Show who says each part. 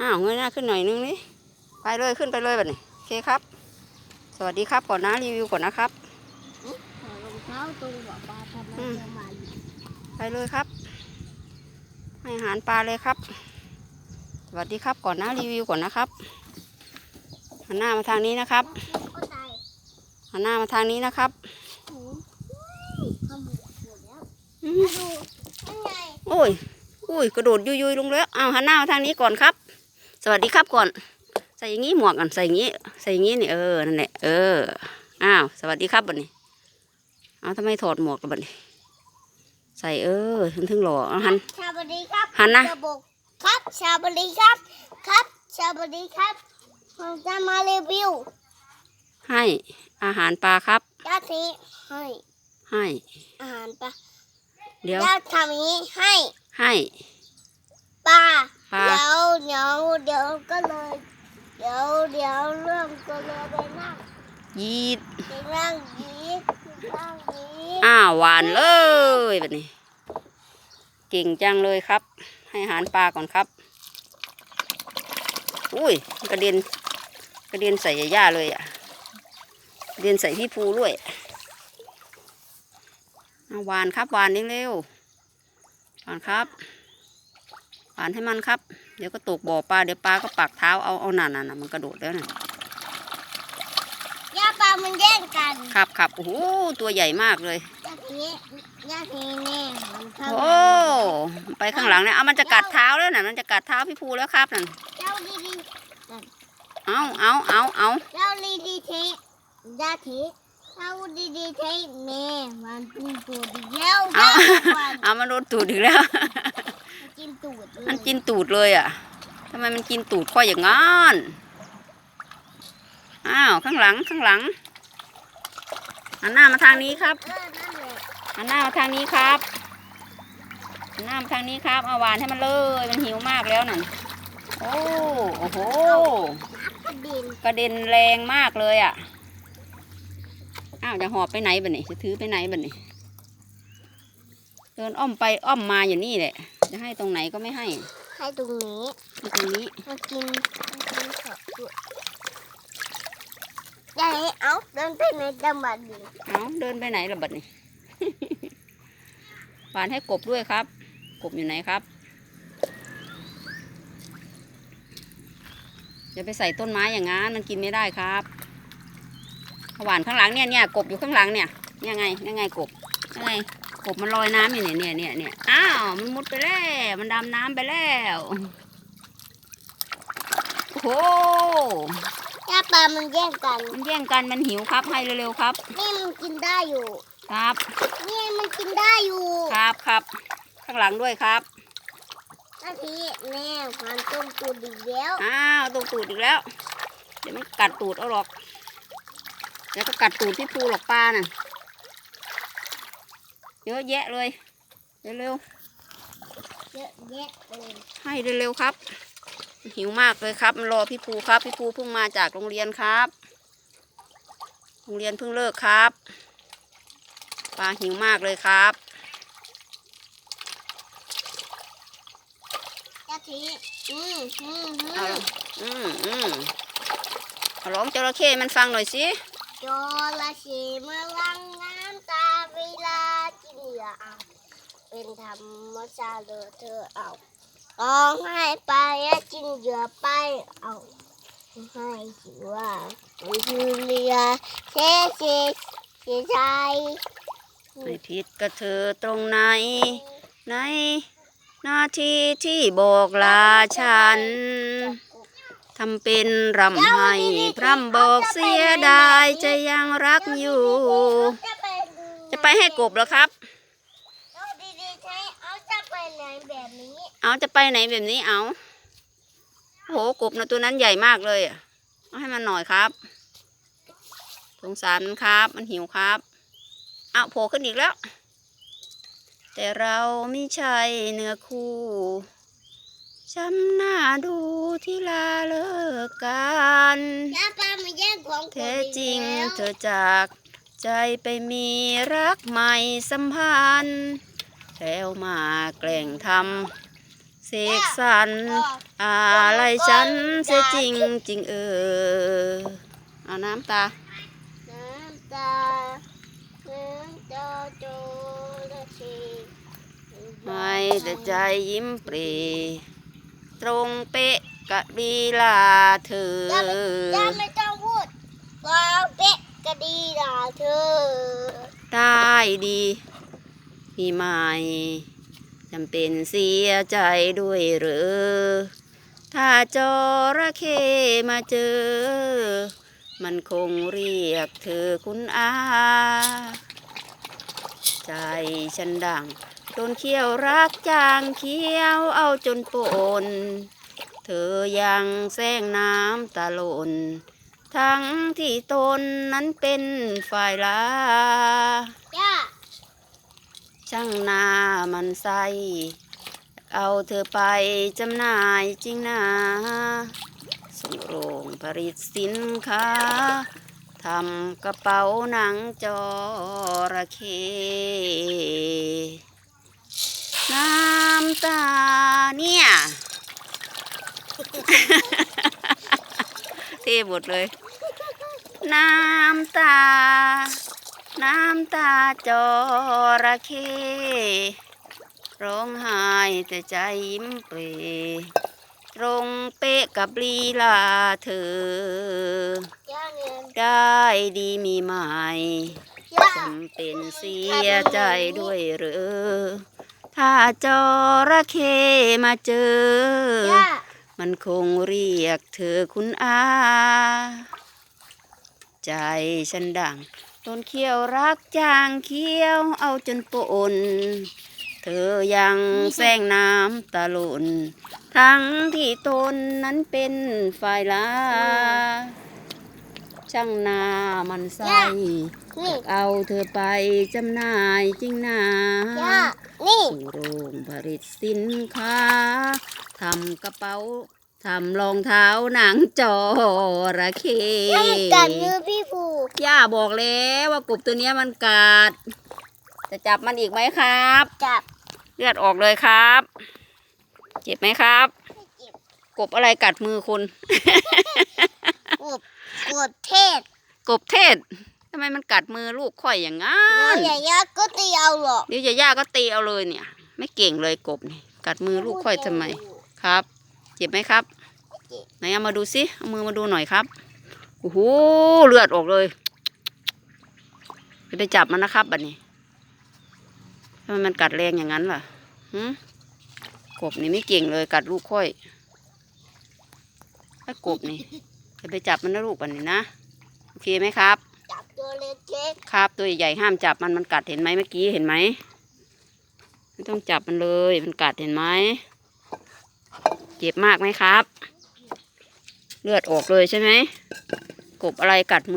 Speaker 1: อ้าวเงยหน้าขึ้นหน่อยนึงนี่ไปเลยขึ้นไปเลยแบบนี้โอเคครับ สวัสดีครับก่อนนะรีวิวก่อนนะครับ
Speaker 2: ไป
Speaker 1: เลยครับ ให้อาหารปลาเลยครับ สวัสดีครับก่อนนะรีวิวก่อนนะครับหันหน้ามาทางนี้นะครับหันหน้ามาทางนี้นะครับ
Speaker 2: โอ้ยทำหมดแล้ว
Speaker 1: อืม
Speaker 2: มาดูยังไง
Speaker 1: โอ้ยอุ้ยกระโดดยุยยุยๆลงแล้วเอาหันหน้ามาทางนี้ก่อนครับ สวัสดีครับก่อน ใส่อย่างนี้หมวกก่อนใส่อย่างนี้ ใส่อย่างนี้นี่เออนั่นแหละเอออ้าวสวัสดีครับบัดนี้เอาทำไมถอดหมวกกันบัดนี้ ใส่เออถึงถึงหล่อเอาหัน
Speaker 2: ชาบดีครับ
Speaker 1: หันนะ
Speaker 2: จบอกครับชาบดีครับ ครับชาบดีครับผมจะมารีวิว
Speaker 1: ให้อาหารปลาครับ
Speaker 2: ยาทีให้
Speaker 1: ให้
Speaker 2: อาหารปลา
Speaker 1: เดี๋ยว
Speaker 2: ยาทำอย่างนี้ให้
Speaker 1: ให้
Speaker 2: ปลา
Speaker 1: ปลา
Speaker 2: เดี๋ยวเดี๋ยวเดี๋ยวก็เลย เดี๋ยวเดี๋ยวเริ่มก็เลยไปนั่ง
Speaker 1: ยีด
Speaker 2: ไปนั่งยีไปนั่งยี
Speaker 1: อ้าวหวานเลยแบบนี้ เก่งจังเลยครับ ให้อาหารปลาก่อนครับ อุ้ยกระเด็นกระเด็นใส่ย่าเลยอะกระเด็นใส่พี่ภูด้วยเอาหวานครับหวานเร็วๆหวานครับ หวานให้มันครับ เดี๋ยวก็ตกบ่อปลาเดี๋ยวปลาก็ปักเท้าเอาเอานั่นน่ะมันกระโดดแล้วน่ะ
Speaker 2: ยาปลามันแย่งกัน
Speaker 1: ครับครับโอ้โหตัวใหญ่มากเลย
Speaker 2: ยาทียาทีแน่มันเข้า
Speaker 1: โอ้ไปข้างหลังเนี่ยเอามันจะกัดเท้าแล้วน่ะมันจะกัดเท้าพี่ภูแล้วครับนั่น
Speaker 2: เจ้าดีดี
Speaker 1: เอาเอาเอาเอา
Speaker 2: เจ้าดีดีเทยาทีเจ้าดีดีเทแม่มันกินตูดอีกแล้ว
Speaker 1: เอา
Speaker 2: มัน
Speaker 1: เอามันโดนตูดอีกแล้ว
Speaker 2: กินตูดเลย
Speaker 1: มันกินตูดเลยอะทำไมมันกินตูดค่อยอย่างงั้นอ้าวข้างหลังข้างหลังหันหน้ามาทางนี้ครับ
Speaker 2: เออนั่นแหละ
Speaker 1: หันหน้ามาทางนี้ครับหันหน้ามาทางนี้ครับเอาหวานให้มันเลยมันหิวมากแล้วนั่นโอ้โอ้โห
Speaker 2: กระดิน
Speaker 1: กระเด็นแรงมากเลยอะอ้าวจะหอบไปไหนบัดนี้จะถือไปไหนบัดนี้เดินอ้อมไปอ้อมมาอยู่นี่แหละ จะให้ตรงไหนก็ไม่ให้
Speaker 2: ให้ตรงนี้
Speaker 1: ให้ตรงนี้
Speaker 2: มากินมากินขอบด้วยยายเอาเดินไปไหนจังหวัดดี
Speaker 1: เอาเดินไปไหนล่ะบัดนี้หวานให้กบด้วยครับ กบอยู่ไหนครับอย่าไปใส่ต้นไม้อย่างงั้นมันกินไม่ได้ครับหวานข้างหลังเนี่ยเนี่ยกบอยู่ข้างหลังเนี่ยยังไงยังไงกบยังไง กบมันลอยน้ำอยู่เนี่ยเนี่ยเนี่ยเนี่ยอ้าวมันมุดไปแล้ว มันดำน้ำไปแล้วโอ้โห
Speaker 2: ยาปลามันแย่งกัน
Speaker 1: มันแย่งกันมันหิวครับให้เร็วๆครับ
Speaker 2: นี่มันกินได้อยู่
Speaker 1: ครับ
Speaker 2: นี่มันกินได้อยู่
Speaker 1: ครับครับ ข้างหลังด้วยครับ
Speaker 2: นาทีแน่ความต้มตูดอีกแล้ว
Speaker 1: อ้าวตรงตูดอีกแล้ว เดี๋ยวมันกัดตูดเอาหรอกเดี๋ยวก็กัดตูดพี่ภูหรอกปลาน่ะ เยอะแยะเลย เร็ว
Speaker 2: เยอะแยะเลย
Speaker 1: ๆให้เร็วๆครับ หิวมากเลยครับมันรอพี่ภูครับ พี่ภูเพิ่งมาจากโรงเรียนครับ โรงเรียนเพิ่งเลิกครับปลาหิวมากเลยครับ
Speaker 2: นาทีอืมอืมอื
Speaker 1: เอา
Speaker 2: ม
Speaker 1: อืมอืมเอาร้องจระเข้มันฟังหน่อยสิ
Speaker 2: จระเข้เมื่อลังน้ำตาเวลากิน เอาเป็นธรรมชาติเธอเอาร้องไห้ไปและกินเหยื่อไปเอาให้คิดว่าคือเรือเชเชเชชาย
Speaker 1: ไม่ผิดกับเธอตรงไหน ในหน้าที่ที่บอกลาฉันทำเป็นรำให้พร่ำบอกเสียดายจะยังรักอยู่
Speaker 2: จะไปดู
Speaker 1: จะไปให้กบเหรอครับ
Speaker 2: เอาดีๆใช้เอาจะ ไปไหนแบบนี้
Speaker 1: เอาจะไปไหนแบบนี้เอาโอ้โหกบนะตัวนั้นใหญ่มากเลยอะเอาให้มันหน่อยครับ สงสารมันครับ มันหิวครับเอาโผล่ขึ้นอีกแล้ว แต่เราไม่ใช่เนื้อคู่ช้ำหน้าดูที่ลาเลิกกัน
Speaker 2: ยาปลามาแย่งของผม
Speaker 1: แท้จริง
Speaker 2: อีกแล้ว
Speaker 1: เธอจากใจไปมีรักใหม่สัมพันธ์ แล้วมาแกล้งทำเสกสรรอะไรฉันเสียจริงจริงเออเอาน้ำตา
Speaker 2: น้ำตา น้ำตาโจระเข้
Speaker 1: ให้แต่ใจยิ้มปรี ตรงเป๊ะกะดีลาเธอ
Speaker 2: ย่าไม่ย่าไม่ต้องพูดก็เป๊ะก็ดีด่าเธอ
Speaker 1: ได้ดี พี่ใหม่จำเป็นเสียใจด้วยหรือ ถ้าจระเข้มาเจอ มันคงเรียกเธอคุณอาใจฉันดังโดนเขี้ยวรักจางเขี้ยวเอาจนปน เธอยังแซงน้ำตาหล่นทั้งที่ตนนั้นเป็นฝ่ายลา
Speaker 2: ย่า
Speaker 1: ช่างหน้ามันใส เอาเธอไปจำหน่ายจริงนะส่งโรงผลิตสินค้าทำกระเป๋าหนังจระเข้น้ำตาเนี่ย เท่หมดเลย น้ำตา น้ำตาจระเข้ร้องไห้แต่ใจยิ้มเปรตรงเป๊ะกับลีลาเธอ
Speaker 2: ย่าเนี่ย
Speaker 1: ได้ดีมีไหม
Speaker 2: ย่า
Speaker 1: จำเป็นเสียใจด้วยหรือถ้าจระเข้มาเจอ
Speaker 2: ย่า
Speaker 1: มันคงเรียกเธอคุณอา ใจฉันดัง ต้นเขี้ยวรักจางเขี้ยวเอาจนปน เธอยังแซงน้ำตาหล่นทั้งที่ตนนั้นเป็นฝ่ายลาช่างหนามันใส
Speaker 2: นี่
Speaker 1: เอาเธอไปจำหน่ายจริงนา
Speaker 2: ย่านี่
Speaker 1: สู่โรงผลิตสินค้าทำกระเป๋า ทำรองเท้าหนังจระเข้
Speaker 2: ย่ามันกัดมือพี่ผูก
Speaker 1: ย่าบอกแล้วว่ากบตัวเนี้ยมันกัด จะจับมันอีกไหมครับ
Speaker 2: จับ
Speaker 1: เลือดออกเลยครับ เจ็บไหมครับ
Speaker 2: ไม่เจ็บ
Speaker 1: กบอะไรกัดมือคุณ
Speaker 2: กดกดเทศ
Speaker 1: กบเทศทำไมมันกัดมือลูกข่อยอย่างงั้
Speaker 2: น้อนงอย่าย่าก็ตีเอาหรอก
Speaker 1: เดี๋ยวจะย่าก็ตีเอาเลยเนี่ย ไม่เก่งเลยกบนี่ กัดมือลูกข่อยทำไมครับ เจ็บไหมครับ
Speaker 2: เจ็บ
Speaker 1: ไหนเอามาดูสิเอามือมาดูหน่อยครับโอ้โหเลือดออกเลยจะไปจับมันนะครับบัดนี้ทำไมมันกัดแรงอย่างนั้นล่ะหืมกบนี่ไม่เก่งเลยกัดลูกค่อยไอ้กบนี่จะไปจับมันนะลูกบัดนี้นะโอเคไหมครับ
Speaker 2: จับตัวเล็ก
Speaker 1: ครับตัวใหญ่ๆห้ามจับมันมันกัดเห็นไหมเมื่อกี้เห็นไหมไม่ต้องจับมันเลยมันกัดเห็นไหมเจ็บมากไหมครับ เลือดออกเลยใช่ไหมกบอะไรกัดมือ